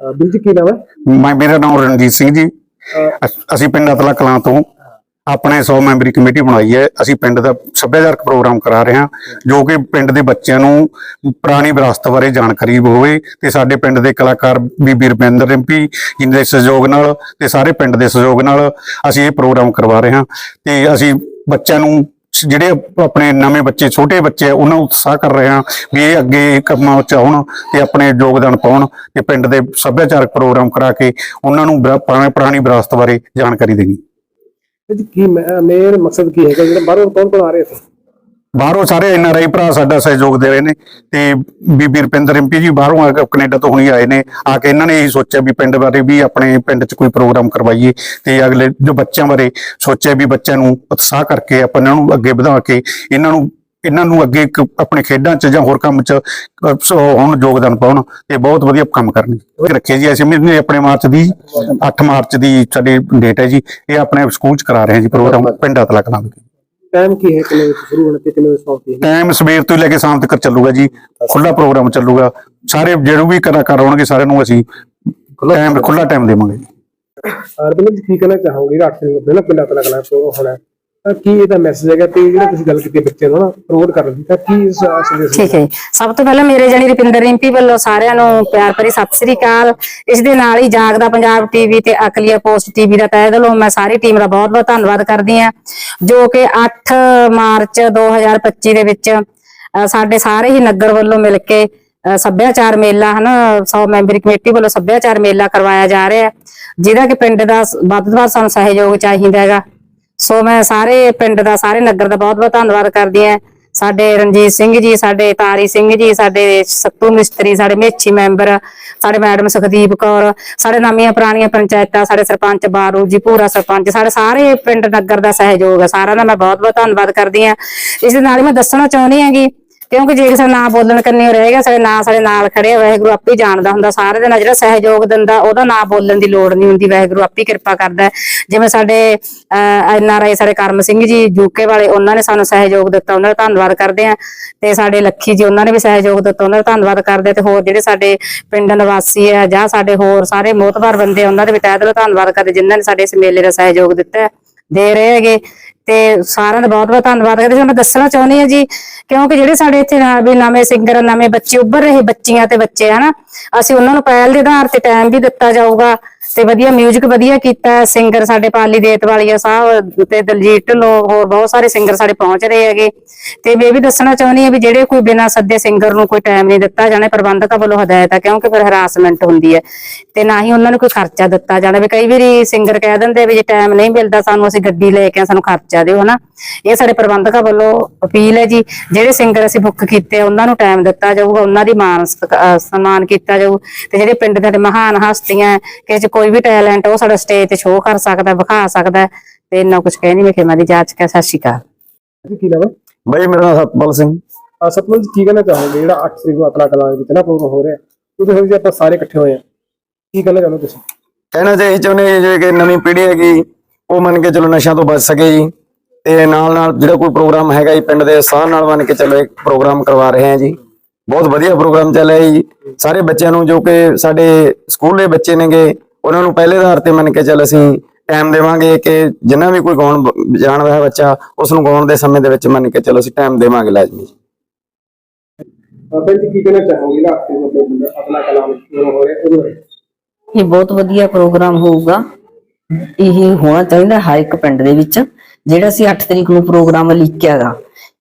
ਵੀਰ ਜੀ ਕੀ ਨਾਮ ਹੈ ਮੈਂ ਮੇਰਾ ਨਾਮ ਰਣਜੀਤ ਸਿੰਘ ਜੀ। ਅਸੀਂ ਪਿੰਡ ਅਤਲਾ ਕਲਾਂ ਤੋਂ ਆਪਣੇ 100 ਮੈਂਬਰੀ ਕਮੇਟੀ ਬਣਾਈ ਹੈ। ਅਸੀਂ ਪਿੰਡ ਦਾ ਸੱਭਿਆਚਾਰਕ ਪ੍ਰੋਗਰਾਮ ਕਰਾ ਰਹੇ ਹਾਂ ਜੋ ਕਿ ਪਿੰਡ ਦੇ ਬੱਚਿਆਂ ਨੂੰ ਪੁਰਾਣੀ ਵਿਰਾਸਤ ਬਾਰੇ ਜਾਣਕਾਰੀ ਹੋਵੇ ਤੇ ਸਾਡੇ ਪਿੰਡ ਦੇ ਕਲਾਕਾਰ ਬੀਬੀ ਰਵਿੰਦਰ ਰਿੰਪੀ ਜਿਨ੍ਹਾਂ ਦੇ ਸਹਿਯੋਗ ਨਾਲ ਤੇ ਸਾਰੇ ਪਿੰਡ ਦੇ ਸਹਿਯੋਗ ਨਾਲ ਅਸੀਂ ਇਹ ਪ੍ਰੋਗਰਾਮ ਕਰਵਾ ਰਹੇ ਹਾਂ ਤੇ ਅਸੀਂ ਬੱਚਿਆਂ ਨੂੰ ਜਿਹੜੇ ਆਪਣੇ ਨਵੇਂ ਬੱਚੇ, ਛੋਟੇ ਬੱਚੇ ਆ, ਉਹਨਾਂ ਨੂੰ ਉਤਸ਼ਾਹ ਕਰ ਰਹੇ ਹਾਂ ਵੀ ਇਹ ਅੱਗੇ ਕੰਮਾਂ ਵਿੱਚ ਆਉਣ ਤੇ ਆਪਣੇ ਯੋਗਦਾਨ ਪਾਉਣ ਤੇ ਪਿੰਡ ਦੇ ਸੱਭਿਆਚਾਰਕ ਪ੍ਰੋਗਰਾਮ ਕਰਾ ਕੇ ਉਹਨਾਂ ਨੂੰ ਪੁਰਾਣੀ ਵਿਰਾਸਤ ਬਾਰੇ ਜਾਣਕਾਰੀ ਦੇਣੀ। ਜੀ ਕੀ ਮੇਰ ਮਕਸਦ ਕੀ ਹੈਗਾ? ਜਿਹੜਾ ਬਾਹਰੋਂ ਕੌਣ ਕੌਣ ਆ ਰਹੇ ਸੀ ਬਾਹਰੋਂ ਸਾਰੇ ਐਨ ਆਰ ਆਈ ਭਰਾ ਸਾਡਾ ਸਹਿਯੋਗ ਦੇ ਰਹੇ ਨੇ ਤੇ ਬੀਬੀ ਰੁਪਿੰਦਰ ਐਮਪੀ ਜੀ ਬਾਹਰੋਂ ਆ ਕੇ ਕੈਨੇਡਾ ਤੋਂ ਹੁਣੀ ਆਏ ਨੇ, ਆ ਕੇ ਇਹਨਾਂ ਨੇ ਇਹੀ ਸੋਚਿਆ ਵੀ ਪਿੰਡ ਬਾਰੇ ਵੀ ਆਪਣੇ ਪਿੰਡ 'ਚ ਕੋਈ ਪ੍ਰੋਗਰਾਮ ਕਰਵਾਈਏ ਤੇ ਅਗਲੇ ਜੋ ਬੱਚਿਆਂ ਬਾਰੇ ਸੋਚਿਆ ਵੀ ਬੱਚਿਆਂ ਨੂੰ ਉਤਸ਼ਾਹ ਕਰਕੇ ਆਪਾਂ ਇਹਨਾਂ ਨੂੰ ਅੱਗੇ ਵਧਾ ਕੇ ਇਹਨਾਂ ਨੂੰ ਇਹਨਾਂ ਨੂੰ ਅੱਗੇ ਆਪਣੇ ਖੇਡਾਂ 'ਚ ਜਾਂ ਹੋਰ ਕੰਮ 'ਚ ਹੁਣ ਯੋਗਦਾਨ ਪਾਉਣ ਤੇ ਬਹੁਤ ਵਧੀਆ ਕੰਮ ਕਰਨਗੇ। ਰੱਖੇ ਜੀ, ਅਸੀਂ ਮਹੀਨੇ ਆਪਣੇ ਮਾਰਚ ਦੀ 8 ਮਾਰਚ ਦੀ ਸਾਡੀ ਡੇਟ ਹੈ ਜੀ, ਇਹ ਆਪਣੇ ਸਕੂਲ 'ਚ ਕਰਾ ਰਹੇ ਹਾਂ ਜੀ ਪ੍ਰੋਗਰਾਮ, ਪਿੰਡ ਅਤਲਾ ਕਲਾਂ ਵਿਖੇ ਟਾਈਮ ਕੀ ਹੈ? ਕਿੰਨੇ ਵਜੇ ਸ਼ੁਰੂ ਹੋਣਾ ਤੇ ਕਿੰਨੇ ਵਜੇ ਸਮਾਪਤ ਹੋਣੀ? ਟਾਈਮ ਸਵੇਰ ਤੋਂ ਲੈ ਕੇ ਸ਼ਾਮ ਤੱਕ ਚੱਲੂਗਾ ਜੀ। ਖੁੱਲਾ ਪ੍ਰੋਗਰਾਮ ਚੱਲੂਗਾ। ਸਾਰੇ ਜਿਹੜੇ ਵੀ ਕਲਾਕਾਰ ਆਉਣਗੇ ਸਾਰਿਆਂ ਨੂੰ ਅਸੀਂ ਟਾਈਮ ਖੁੱਲਾ ਟਾਈਮ ਦੇਵਾਂਗੇ ਜੀ। ਅਰਬਿੰਦ ਜੀ ਕੀ ਕਹਿਣਾ ਚਾਹੋਗੇ? ਜਿਹੜਾ 8 ਤਰੀਕ ਨੂੰ ਪਹਿਲਾਂ ਪਿੰਡਾਂ ਕਲਾ ਸ਼ੁਰੂ ਹੋਣਾ? ਹੈ ਤਾਂ ਕੀ ਇਹਦਾ ਮੈਸੇਜ ਹੈਗਾ ਤੇ ਜਿਹੜਾ ਤੁਸੀਂ ਗੱਲ ਕੀਤੀ ਬੱਚੇ ਨੂੰ ਨਾ ਪ੍ਰਮੋਟ ਕਰਨ ਦੀ, ਤਾਂ ਕੀ ਇਸ ਸੰਦੇਸ਼ ਠੀਕ ਹੈ ਸਭ ਤੋਂ ਪਹਿਲਾਂ ਮੇਰੇ ਜਣੀ ਰੁਪਿੰਦਰ ਰਿੰਪੀ ਵੱਲੋਂ ਸਾਰਿਆਂ ਨੂੰ ਪਿਆਰ ਭਰੀ ਸਤਿ ਸ੍ਰੀ ਅਕਾਲ। ਇਸ ਦੇ ਨਾਲ ਹੀ ਜਾਗਦਾ ਪੰਜਾਬ ਟੀਵੀ ਤੇ ਅਕਲੀਆ ਪੋਸਟ ਟੀਵੀ ਦਾ ਤਹਿ ਦਿਲੋਂ ਮੈਂ ਸਾਰੀ ਟੀਮ ਦਾ ਬਹੁਤ-ਬਹੁਤ ਧੰਨਵਾਦ ਕਰਦੀ ਹਾਂ, ਜੋ ਕਿ 8 ਮਾਰਚ 2025 ਦੇ ਵਿੱਚ ਸਾਡੇ ਸਾਰੇ ਹੀ ਨਗਰ ਵੱਲੋਂ ਮਿਲ ਕੇ ਸੱਭਿਆਚਾਰ ਮੇਲਾ, ਹਨ 100 ਮੈਂਬਰੀ ਕਮੇਟੀ ਵੱਲੋਂ ਸੱਭਿਆਚਾਰ ਮੇਲਾ ਕਰਵਾਇਆ ਜਾ ਰਿਹਾ ਹੈ, ਜਿਹਦਾ ਕਿ ਪਿੰਡ ਦਾ ਵੱਧ ਤੋਂ ਵੱਧ ਸਾਨੂੰ ਸਹਿਯੋਗ ਚਾਹੀਦਾ ਹੈਗਾ। ਸੋ ਮੈਂ ਸਾਰੇ ਪਿੰਡ ਦਾ, ਸਾਰੇ ਨਗਰ ਦਾ ਬਹੁਤ ਬਹੁਤ ਧੰਨਵਾਦ ਕਰਦੀ ਹਾਂ। ਸਾਡੇ ਰਣਜੀਤ ਸਿੰਘ ਜੀ, ਸਾਡੇ ਤਾਰੀ ਸਿੰਘ ਜੀ, ਸਾਡੇ ਸੱਤੂ ਮਿਸਤਰੀ, ਸਾਡੇ ਮੇਛੀ ਮੈਂਬਰ, ਸਾਡੇ ਮੈਡਮ ਸੁਖਦੀਪ ਕੌਰ, ਸਾਡੇ ਨਵੀਆਂ ਪੁਰਾਣੀਆਂ ਪੰਚਾਇਤਾਂ, ਸਾਡੇ ਸਰਪੰਚ ਬਾਰੂ ਜੀ ਪੂਰਾ ਸਰਪੰਚ, ਸਾਡੇ ਸਾਰੇ ਪਿੰਡ ਨਗਰ ਦਾ ਸਹਿਯੋਗ ਹੈ ਸਾਰਾ ਦਾ ਮੈਂ ਬਹੁਤ ਬਹੁਤ ਧੰਨਵਾਦ ਕਰਦੀ ਹਾਂ। ਇਸ ਦੇ ਨਾਲ ਹੀ ਮੈਂ ਦੱਸਣਾ ਚਾਹੁੰਦੀ ਹਾਂ ਕਿ ਕਿਉਂਕਿ ਜੇ ਕਿਸੇ ਨਾ ਬੋਲਣ ਕੰਨੀ ਰਹੇਗਾ ਸਾਡੇ ਨਾਂ ਸਾਡੇ ਨਾਲ ਖੜੇ ਵਾਹਿਗੁਰੂ ਆਪੇ ਹੀ ਜਾਣਦਾ ਹੁੰਦਾ। ਸਾਰੇ ਦੇ ਨਾਲ ਜਿਹੜਾ ਸਹਿਯੋਗ ਦਿੰਦਾ ਉਹਦਾ ਨਾਂ ਬੋਲਣ ਦੀ ਲੋੜ ਨਹੀਂ ਹੁੰਦੀ ਵਾਹਿਗੁਰੂ ਆਪੇ ਕਿਰਪਾ ਕਰਦਾ। ਜਿਵੇਂ ਸਾਡੇ ਐਨ ਆਰ ਆਈ ਸਾਡੇ ਕਰਮ ਸਿੰਘ ਜੀ ਯੂਕੇ ਵਾਲੇ ਉਹਨਾਂ ਨੇ ਸਾਨੂੰ ਸਹਿਯੋਗ ਦਿੱਤਾ ਉਹਨਾਂ ਦਾ ਧੰਨਵਾਦ ਕਰਦੇ ਆ। ਤੇ ਸਾਡੇ ਲੱਖੀ ਜੀ ਉਹਨਾਂ ਨੇ ਵੀ ਸਹਿਯੋਗ ਦਿੱਤਾ ਉਹਨਾਂ ਦਾ ਧੰਨਵਾਦ ਕਰਦੇ ਤੇ ਹੋਰ ਜਿਹੜੇ ਸਾਡੇ ਪਿੰਡ ਨਿਵਾਸੀ ਆ ਜਾਂ ਸਾਡੇ ਹੋਰ ਸਾਰੇ ਮੋਤਬਰ ਬੰਦੇ ਆ, ਉਹਨਾਂ ਦੇ ਵੀ ਤਹਿ ਦਿਲੋਂ ਧੰਨਵਾਦ ਕਰਦੇ ਜਿਨ੍ਹਾਂ ਨੇ ਸਾਡੇ ਇਸ ਮੇਲੇ ਦਾ ਸਹਿਯੋਗ ਦਿੱਤਾ। ਦੇ ਰਹੇ ਹੈਗੇ। ਤੇ ਸਾਰਿਆਂ ਦਾ ਬਹੁਤ ਬਹੁਤ ਧੰਨਵਾਦ ਕਰਦੇ ਹਾਂ। ਮੈਂ ਦੱਸਣਾ ਚਾਹੁੰਦੀ ਹਾਂ ਜੀ, ਕਿਉਂਕਿ ਜਿਹੜੇ ਸਾਡੇ ਇੱਥੇ ਵੀ ਨਵੇਂ ਸਿੰਗਰ ਨਵੇਂ ਬੱਚੇ ਉੱਭਰ ਰਹੇ ਬੱਚੀਆਂ ਤੇ ਬੱਚੇ, ਹਨਾ, ਅਸੀਂ ਉਹਨਾਂ ਨੂੰ ਪਹਿਲ ਦੇ ਆਧਾਰ ਤੇ ਟਾਈਮ ਵੀ ਦਿੱਤਾ ਜਾਊਗਾ। ਤੇ ਵਧੀਆ 뮤직 ਵਧੀਆ ਕੀਤਾ ਸਿੰਗਰ ਸਾਡੇ ਪਾਲੀ ਦੇਤ ਸਾਹਿਬ ਤੇ ਦਲਜੀਤ ਢਿੱਲੋਂ ਹੋਰ ਬਹੁਤ ਸਾਰੇ ਸਿੰਗਰ ਸਾਡੇ ਪਹੁੰਚ ਰਹੇ ਹੈਗੇ। ਤੇ ਮੈਂ ਇਹ ਵੀ ਦੱਸਣਾ ਚਾਹੁੰਦੀ ਹਾਂ ਵੀ ਜਿਹੜੇ ਕੋਈ ਬਿਨਾਂ ਸੱਦੇ ਸਿੰਗਰ ਨੂੰ ਕੋਈ ਟਾਈਮ ਨਹੀਂ ਦਿੱਤਾ ਜਾਣਾ, ਪ੍ਰਬੰਧਕਾਂ ਵੱਲੋਂ ਹਦਾਇਤ ਹੈ ਕਿਉਂਕਿ ਫਿਰ ਹਰਾਸਮੈਂਟ ਹੁੰਦੀ ਹੈ। ਤੇ ਨਾ ਹੀ ਉਹਨਾਂ ਨੂੰ ਕੋਈ ਖਰਚਾ ਦਿੱਤਾ ਜਾਣਾ ਵੀ ਕਈ ਵਾਰੀ ਸਿੰਗਰ ਕਹਿ ਦਿੰਦੇ ਵੀ ਜੇ ਟਾਈਮ ਨਹੀਂ ਮਿਲਦਾ ਸਾਨੂੰ, ਅਸੀਂ ਗੱਡੀ ਲੈ ਕੇ ਸਾਨੂੰ ਖਰਚਾ ਦਿਓ, ਹਨਾ। ਇਹ ਸਾਡੇ ਪ੍ਰਬੰਧਕਾਂ ਵੱਲੋਂ ਅਪੀਲ ਹੈ ਜੀ। ਜਿਹੜੇ ਸਿੰਗਰ ਅਸੀਂ ਬੁੱਕ ਕੀਤੇ ਉਹਨਾਂ ਨੂੰ ਟਾਈਮ ਦਿੱਤਾ ਜਾਊਗਾ, ਉਹਨਾਂ ਦੀ ਮਾਨ ਸਨਮਾਨ ਕੀਤਾ ਜਾਊ। ਤੇ ਜਿਹੜੇ ਪਿੰਡ ਦੇ ਮਹਾਨ ਹਸਤੀਆਂ, ਕਿਸੇ ਕੋਈ ਵੀ ਟੈਲੈਂਟ ਉਹ ਸਾਡਾ ਸਟੇਜ ਤੇ ਸ਼ੋਅ ਕਰ ਸਕਦਾ ਵਿਖਾ ਸਕਦਾ ਤੇ ਇੰਨਾ ਕੁਝ ਕਹਿ ਨਹੀਂ ਮੈਂ ਖੇਮਾ ਦੀ ਜਾਂਚ ਕਰ ਸਤਿ ਸ਼੍ਰੀ ਅਕਾਲ। ਜੀ ਕੀ ਨਾਮ ਹੈ? ਬਾਈ ਮੇਰਾ ਨਾਮ ਸਤਪਾਲ ਸਿੰਘ। ਅਹ ਸਤਪਾਲ ਜੀ ਕੀ ਕਹਿਣਾ ਚਾਹੋਗੇ? ਜਿਹੜਾ 8 ਤਰੀਕ ਨੂੰ ਅਤਲਾ ਕਲਾ ਵਿੱਚ ਨਾ ਪ੍ਰੋਗਰਾਮ ਹੋ ਰਿਹਾ ਹੈ ਉਹਦੇ ਵਿੱਚ ਆਪਾਂ ਸਾਰੇ ਇਕੱਠੇ ਹੋਏ ਆ ਕੀ ਕਹਿਣਾ ਚਾਹੁੰਦੇ ਤੁਸੀਂ? ਕਹਿਣਾ ਚਾਹੀ ਚਾਹੁੰਦੇ ਜੀ ਜੇ ਕਿ ਨਵੀਂ ਪੀੜ੍ਹੀ ਹੈਗੀ ਉਹ ਮੰਨ ਕੇ ਚਲੋ ਨਸ਼ਿਆਂ ਤੋਂ ਬਚ ਸਕੇ ਜੀ। ਤੇ ਨਾਲ ਨਾਲ ਜਿਹੜਾ ਕੋਈ ਪ੍ਰੋਗਰਾਮ ਹੈਗਾ ਜੀ ਪਿੰਡ ਦੇ ਉਤਸ਼ਾਹ ਨਾਲ ਮੰਨ ਕੇ ਚਲੋ ਇੱਕ ਪ੍ਰੋਗਰਾਮ ਕਰਵਾ ਰਹੇ ਹਾਂ ਜੀ। ਬਹੁਤ ਵਧੀਆ ਪ੍ਰੋਗਰਾਮ ਚੱਲ ਰਿਹਾ ਜੀ। ਸਾਰੇ ਬੱਚਿਆਂ ਨੂੰ ਜੋ ਕਿ ਸਾਡੇ ਸਕੂਲ ਦੇ ਬੱਚੇ ਨੇਗੇ ਉਹਨਾਂ ਨੂੰ ਪਹਿਲੇ ਆਧਾਰ ਤੇ ਮੰਨ ਕੇ ਚੱਲ ਅਸੀਂ ਟਾਈਮ ਦੇਵਾਂਗੇ ਕਿ ਜਿੰਨਾ ਵੀ ਕੋਈ ਗਾਉਣ ਜਾਣਦਾ ਹੈ ਬੱਚਾ ਉਸ ਨੂੰ ਗਾਉਣ ਦੇ ਸਮੇਂ ਦੇ ਵਿੱਚ ਮੰਨ ਕੇ ਚਲੋ ਅਸੀਂ ਟਾਈਮ ਦੇਵਾਂਗੇ ਲਾਜ਼ਮੀ। ਜੀ ਬਾਬਾ ਜੀ ਕੀ ਕਹਿਣਾ ਚਾਹੋਗੇ? ਜਿਹੜਾ 8 ਤਰੀਕ ਨੂੰ ਅਤਲਾ ਕਲਾ ਵਿੱਚ ਪ੍ਰੋਗਰਾਮ ਹੋ ਰਿਹਾ ਉਹਦੇ ਬਾਰੇ। ਇਹ ਬਹੁਤ ਵਧੀਆ ਪ੍ਰੋਗਰਾਮ ਹੋਊਗਾ। ਇਹ ਹੋਣਾ ਚਾਹੀਦਾ ਹਰ ਇੱਕ ਪਿੰਡ ਦੇ ਵਿੱਚ ਜਿਹੜਾ ਅਸੀਂ 8 ਤਰੀਕ ਨੂੰ ਪ੍ਰੋਗਰਾਮ ਲਿਖਿਆਗਾ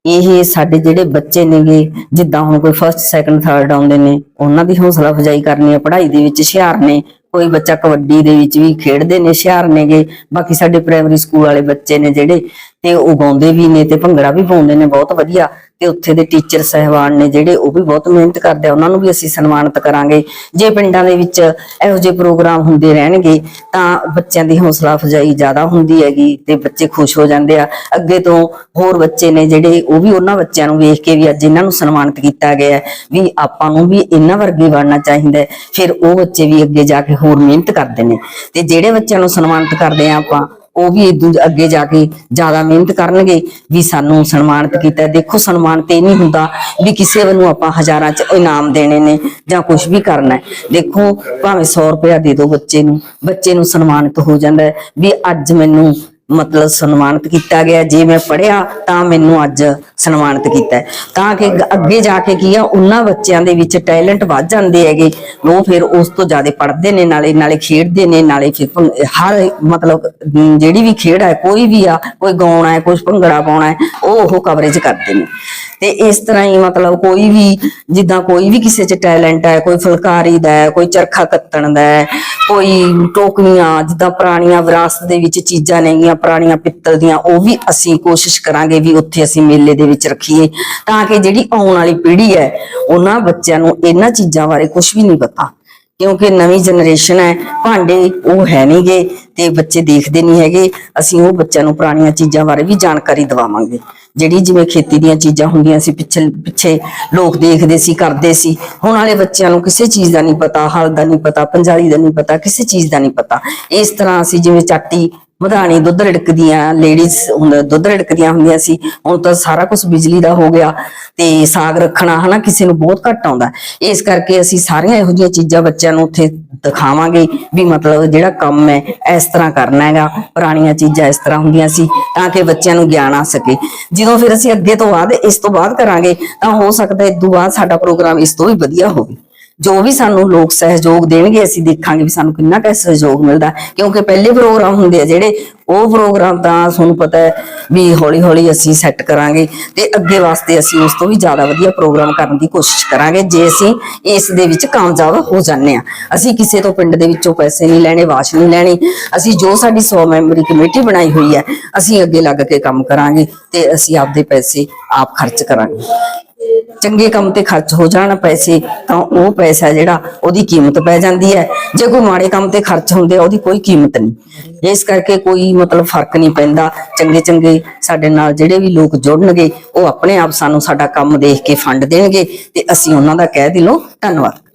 ਇਹ ਸਾਡੇ ਜਿਹੜੇ ਬੱਚੇ ਨੇਗੇ ਜਿੱਦਾਂ ਹੁਣ ਕੋਈ ਫਸਟ ਸੈਕੰਡ ਥਰਡ ਆਉਂਦੇ ਨੇ ਉਹਨਾਂ ਦੀ ਹੌਸਲਾ ਅਫਜ਼ਾਈ ਕਰਨੀ ਹੈ ਪੜ੍ਹਾਈ ਦੇ ਵਿੱਚ ਹੁਸ਼ਿਆਰ ਨੇ ਕੋਈ ਬੱਚਾ ਕਬੱਡੀ ਦੇ ਵਿੱਚ ਵੀ ਖੇਡਦੇ ਨੇ, ਹੁਸ਼ਿਆਰ ਨੇਗੇ। ਬਾਕੀ ਸਾਡੇ ਪ੍ਰਾਇਮਰੀ ਸਕੂਲ ਵਾਲੇ ਬੱਚੇ ਨੇ ਜਿਹੜੇ, ਤੇ ਉਹ ਗਾਉਂਦੇ ਵੀ ਨੇ ਤੇ ਭੰਗੜਾ ਵੀ ਪਾਉਂਦੇ ਨੇ, ਬਹੁਤ ਵਧੀਆ। ਤੇ ਉੱਥੇ ਦੇ ਟੀਚਰ ਸਹਿਬਾਨ ਨੇ ਜਿਹੜੇ ਉਹ ਵੀ ਬਹੁਤ ਮਿਹਨਤ ਕਰਦੇ ਆ, ਉਹਨਾਂ ਨੂੰ ਵੀ ਅਸੀਂ ਸਨਮਾਨਿਤ ਕਰਾਂਗੇ। ਜੇ ਪਿੰਡਾਂ ਦੇ ਵਿੱਚ ਇਹੋ ਜਿਹੇ ਪ੍ਰੋਗਰਾਮ ਹੁੰਦੇ ਰਹਿਣਗੇ, ਤਾਂ ਬੱਚਿਆਂ ਦੀ ਹੌਸਲਾ ਅਫਜ਼ਾਈ ਜ਼ਿਆਦਾ ਹੁੰਦੀ ਹੈਗੀ ਤੇ ਬੱਚੇ ਖੁਸ਼ ਹੋ ਜਾਂਦੇ ਆ। ਅੱਗੇ ਤੋਂ ਹੋਰ ਬੱਚੇ ਨੇ ਜਿਹੜੇ, ਉਹ ਵੀ ਉਹਨਾਂ ਬੱਚਿਆਂ ਨੂੰ ਵੇਖ ਕੇ ਵੀ ਅੱਜ ਇਹਨਾਂ ਨੂੰ ਸਨਮਾਨਿਤ ਕੀਤਾ ਗਿਆ ਹੈ ਵੀ ਆਪਾਂ ਨੂੰ ਵੀ ਇਹਨਾਂ ਵਰਗੇ ਬਣਨਾ ਚਾਹੀਦਾ ਫਿਰ ਉਹ ਬੱਚੇ ਵੀ ਅੱਗੇ ਜਾ ਕੇ ਹੋਰ ਮਿਹਨਤ ਕਰਦੇ ਨੇ। ਤੇ ਜਿਹੜੇ ਬੱਚਿਆਂ ਨੂੰ ਸਨਮਾਨਿਤ ਕਰਦੇ ਆ ਆਪਾਂ ਉਹ ਵੀ ਇਦੋਂ ਅੱਗੇ ਜਾ ਕੇ ਜ਼ਿਆਦਾ ਮਿਹਨਤ ਕਰਨਗੇ ਵੀ ਸਾਨੂੰ ਸਨਮਾਨਿਤ ਕੀਤਾ ਦੇਖੋ, ਸਨਮਾਨ ਤੇ ਨਹੀਂ ਹੁੰਦਾ ਵੀ ਕਿਸੇ ਨੂੰ ਆਪਾਂ ਹਜ਼ਾਰਾਂ ਚ ਇਨਾਮ ਦੇਣੇ ਨੇ ਜਾਂ ਕੁਝ ਵੀ ਕਰਨਾ ਦੇਖੋ, ਭਾਵੇਂ 100 ਰੁਪਇਆ ਦੇ ਦਿਓ ਬੱਚੇ ਨੂੰ ਬੱਚੇ ਨੂੰ ਸਨਮਾਨਿਤ ਹੋ ਜਾਂਦਾ ਵੀ ਅੱਜ ਮੈਨੂੰ ਮਤਲਬ ਸਨਮਾਨਿਤ ਕੀਤਾ ਗਿਆ, ਜੇ ਮੈਂ ਪੜਿਆ ਤਾਂ ਮੈਨੂੰ ਅੱਜ ਸਨਮਾਨਿਤ ਕੀਤਾ ਤਾਂ ਕਿ ਅੱਗੇ ਜਾ ਕੇ ਕੀ ਆ, ਉਹਨਾਂ ਬੱਚਿਆਂ ਦੇ ਵਿੱਚ ਟੈਲੈਂਟ ਵੱਧ ਜਾਂਦੇ ਹੈਗੇ। ਉਹ ਫਿਰ ਉਸ ਤੋਂ ਜ਼ਿਆਦਾ ਪੜ੍ਹਦੇ ਨੇ, ਨਾਲੇ ਨਾਲੇ ਖੇਡਦੇ ਨੇ, ਨਾਲੇ ਫਿਰ ਹਰ ਮਤਲਬ ਜਿਹੜੀ ਵੀ ਖੇਡ ਹੈ, ਕੋਈ ਵੀ ਆ, ਕੋਈ ਗਾਉਣਾ ਹੈ ਕੋਈ ਭੰਗੜਾ ਪਾਉਣਾ ਹੈ, ਉਹ ਉਹ ਕਵਰੇਜ ਕਰਦੇ ਨੇ। ਤੇ ਇਸ ਤਰ੍ਹਾਂ ਹੀ ਮਤਲਬ ਕੋਈ ਵੀ, ਜਿੱਦਾਂ ਕੋਈ ਵੀ ਕਿਸੇ 'ਚ ਟੈਲੈਂਟ ਹੈ, ਕੋਈ ਫੁਲਕਾਰੀ ਦਾ ਹੈ, ਕੋਈ ਚਰਖਾ ਕੱਤਣ ਦਾ ਹੈ, ਕੋਈ ਟੋਕਰੀਆਂ, ਜਿੱਦਾਂ ਪੁਰਾਣੀਆਂ ਵਿਰਾਸਤ ਦੇ ਵਿੱਚ ਚੀਜ਼ਾਂ ਨੇਗੀਆਂ ਪੁਰਾਣੀਆਂ ਪਿੱਤਲ ਦੀਆਂ, ਉਹ ਵੀ ਅਸੀਂ ਕੋਸ਼ਿਸ਼ ਕਰਾਂਗੇ ਵੀ ਉੱਥੇ ਅਸੀਂ ਮੇਲੇ ਦੇ ਵਿੱਚ ਰੱਖੀਏ, ਤਾਂ ਕਿ ਜਿਹੜੀ ਆਉਣ ਵਾਲੀ ਪੀੜ੍ਹੀ ਹੈ, ਉਹਨਾਂ ਬੱਚਿਆਂ ਨੂੰ ਇਹਨਾਂ ਚੀਜ਼ਾਂ ਬਾਰੇ ਕੁਝ ਵੀ ਨਹੀਂ ਪਤਾ। ਕਿਉਂਕਿ ਨਵੀਂ ਜਨਰੇਸ਼ਨ ਹੈ, ਭਾਂਡੇ ਉਹ ਹੈ ਨਹੀਂਗੇ ਤੇ ਬੱਚੇ ਦੇਖਦੇ ਨਹੀਂ ਹੈਗੇ, ਅਸੀਂ ਉਹ ਬੱਚਿਆਂ ਨੂੰ ਪੁਰਾਣੀਆਂ ਚੀਜ਼ਾਂ ਬਾਰੇ ਵੀ ਜਾਣਕਾਰੀ ਦਿਵਾਵਾਂਗੇ। ਜਿਹੜੀ ਜਿਵੇਂ ਖੇਤੀ ਦੀਆਂ ਚੀਜ਼ਾਂ ਹੁੰਦੀਆਂ ਸੀ, ਪਿੱਛੇ ਪਿੱਛੇ ਲੋਕ ਦੇਖਦੇ ਸੀ, ਕਰਦੇ ਸੀ, ਹੁਣ ਵਾਲੇ ਬੱਚਿਆਂ ਨੂੰ ਕਿਸੇ ਚੀਜ਼ ਦਾ ਨਹੀਂ ਪਤਾ, ਹਲ ਦਾ ਨਹੀਂ ਪਤਾ, ਪੰਜਾਲੀ ਦਾ ਨਹੀਂ ਪਤਾ, ਕਿਸੇ ਚੀਜ਼ ਦਾ ਨਹੀਂ ਪਤਾ। ਇਸ ਤਰ੍ਹਾਂ ਅਸੀਂ ਜਿਵੇਂ ਚਾਟੀ ਮਧਾਣੀ ਦੁੱਧ ਰਿੜਕਦੀਆਂ ਲੇਡੀਜ਼ ਦੁੱਧ ਰਿੜਕਦੀਆਂ ਹੁੰਦੀਆਂ ਸੀ, ਹੁਣ ਤਾਂ ਸਾਰਾ ਕੁਝ ਬਿਜਲੀ ਦਾ ਹੋ ਗਿਆ ਤੇ ਸਾਗ ਰੱਖਣਾ ਹਨਾ ਕਿਸੇ ਨੂੰ ਬਹੁਤ ਘੱਟ ਆਉਂਦਾ। ਇਸ ਕਰਕੇ ਅਸੀਂ ਸਾਰੀਆਂ ਇਹੋ ਜਿਹੀਆਂ ਚੀਜ਼ਾਂ ਬੱਚਿਆਂ ਨੂੰ ਉੱਥੇ ਦਿਖਾਵਾਂਗੇ ਵੀ ਮਤਲਬ ਜਿਹੜਾ ਕੰਮ ਹੈ, ਇਸ ਤਰ੍ਹਾਂ ਕਰਨਾ ਹੈਗਾ, ਪੁਰਾਣੀਆਂ ਚੀਜ਼ਾਂ ਇਸ ਤਰ੍ਹਾਂ ਹੁੰਦੀਆਂ ਸੀ ਤਾਂ ਕਿ ਬੱਚਿਆਂ ਨੂੰ ਗਿਆਨ ਆ ਸਕੇ। ਜਦੋਂ ਫਿਰ ਅਸੀਂ ਅੱਗੇ ਤੋਂ ਬਾਅਦ, ਇਸ ਤੋਂ ਬਾਅਦ ਕਰਾਂਗੇ, ਤਾਂ ਹੋ ਸਕਦਾ ਇਸ ਤੋਂ ਬਾਅਦ ਸਾਡਾ ਪ੍ਰੋਗਰਾਮ ਇਸ ਤੋਂ ਵੀ ਵਧੀਆ ਹੋਵੇ। ਜੋ ਵੀ ਸਾਨੂੰ ਲੋਕ ਸਹਿਯੋਗ ਦੇਣਗੇ, ਅਸੀਂ ਦੇਖਾਂਗੇ ਵੀ ਸਾਨੂੰ ਕਿੰਨਾ ਕੁ ਸਹਿਯੋਗ ਮਿਲਦਾ ਕਿਉਂਕਿ ਪਹਿਲੇ ਪ੍ਰੋਗਰਾਮ ਹੁੰਦੇ ਆ ਜਿਹੜੇ, ਉਹ ਪ੍ਰੋਗਰਾਮ ਤਾਂ ਤੁਹਾਨੂੰ ਪਤਾ ਹੈ ਵੀ ਹੌਲੀ ਹੌਲੀ ਅਸੀਂ ਸੈੱਟ ਕਰਾਂਗੇ ਤੇ ਅੱਗੇ ਵਾਸਤੇ ਅਸੀਂ ਉਸ ਤੋਂ ਵੀ ਜ਼ਿਆਦਾ ਵਧੀਆ ਪ੍ਰੋਗਰਾਮ ਕਰਨ ਦੀ ਕੋਸ਼ਿਸ਼ ਕਰਾਂਗੇ, ਜੇ ਅਸੀਂ ਇਸ ਦੇ ਵਿੱਚ ਕਾਮਯਾਬ ਹੋ ਜਾਂਦੇ ਆ ਅਸੀਂ ਕਿਸੇ ਤੋਂ ਪਿੰਡ ਦੇ ਵਿੱਚੋਂ ਪੈਸੇ ਨਹੀਂ ਲੈਣੇ, ਵਾਸ਼ ਨਹੀਂ ਲੈਣੀ। ਅਸੀਂ ਜੋ ਸਾਡੀ 100 ਮੈਂਬਰੀ ਕਮੇਟੀ ਬਣਾਈ ਹੋਈ ਹੈ, ਅਸੀਂ ਅੱਗੇ ਲੱਗ ਕੇ ਕੰਮ ਕਰਾਂਗੇ ਤੇ ਅਸੀਂ ਆਪਦੇ ਪੈਸੇ ਆਪ ਖਰਚ ਕਰਾਂਗੇ। ਚੰਗੇ ਕੰਮ ਤੇ ਖਰਚ ਹੋ ਜਾਣ ਪੈਸੇ, ਤਾਂ ਉਹ ਪੈਸਾ ਜਿਹੜਾ ਉਹਦੀ ਕੀਮਤ ਪੈ ਜਾਂਦੀ ਹੈ। ਜੇ ਕੋਈ ਮਾੜੇ ਕੰਮ ਤੇ ਖਰਚ ਹੁੰਦੇ ਆ, ਉਹਦੀ ਕੋਈ ਕੀਮਤ ਨਹੀਂ। ਇਸ ਕਰਕੇ ਕੋਈ ਮਤਲਬ ਫ਼ਰਕ ਨਹੀਂ ਪੈਂਦਾ। ਚੰਗੇ ਚੰਗੇ ਸਾਡੇ ਨਾਲ ਜਿਹੜੇ ਵੀ ਲੋਕ ਜੁੜਨਗੇ, ਉਹ ਆਪਣੇ ਆਪ ਸਾਨੂੰ ਸਾਡਾ ਕੰਮ ਦੇਖ ਕੇ ਫੰਡ ਦੇਣਗੇ ਤੇ ਅਸੀਂ ਉਹਨਾਂ ਦਾ ਕਹਿ ਦਿਲੋਂ ਧੰਨਵਾਦ।